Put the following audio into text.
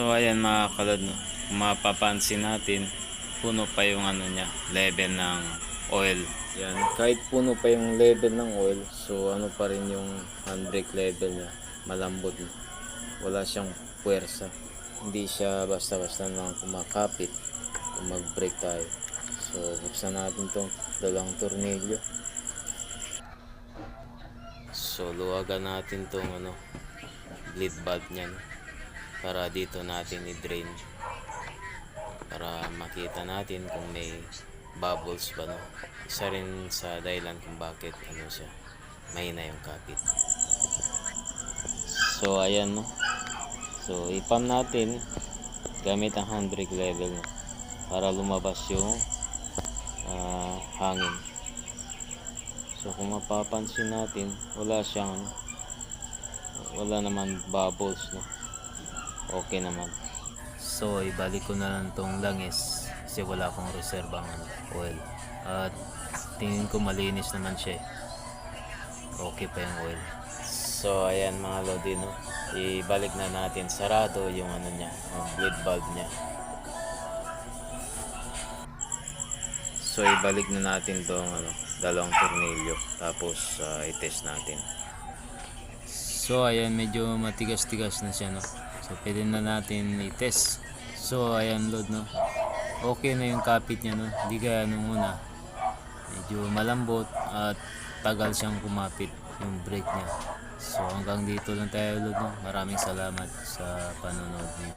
So ayan mga? Kung mapapansin natin, puno pa yung ano niya, level ng oil. Yan, kahit puno pa yung level ng oil, so ano pa rin yung handbrake level niya, malambot. Wala siyang puwersa. Hindi siya basta-basta lang kumakapit kung mag-brake tayo. So buksan natin tong dalawang tornilyo. So luwagan natin tong ano, bleed valve niya no? Para dito natin i-drain. Para makita natin kung may bubbles ba no? Isa rin sa dahilan kung bakit ano siya mahina yung kapit. So ayan no? So ipam natin gamit ang handbrake level no? Para lumabas yung ah, hangin. So kung mapapansin natin wala siyang wala naman bubbles no okay naman. So ibalik ko na lang tong langis kasi wala akong reserbang oil. At tingin ko malinis naman siya eh. okay pa yung oil. So ayan mga lodi no? Ibalik na natin. Sarado yung ano niya yung bleed valve niya. So ibalik na natin tong ano dalawang tornilyo. Tapos ah, i-test natin. So ayan medyo matigas-tigas na siya no. So pwede na natin i-test. So ayan load no. Okay na yung kapit niya no. Hindi gaya nung una. Medyo malambot at tagal siyang kumapit yung brake niya. So hanggang dito lang tayo load no. Maraming salamat sa panonood niyo.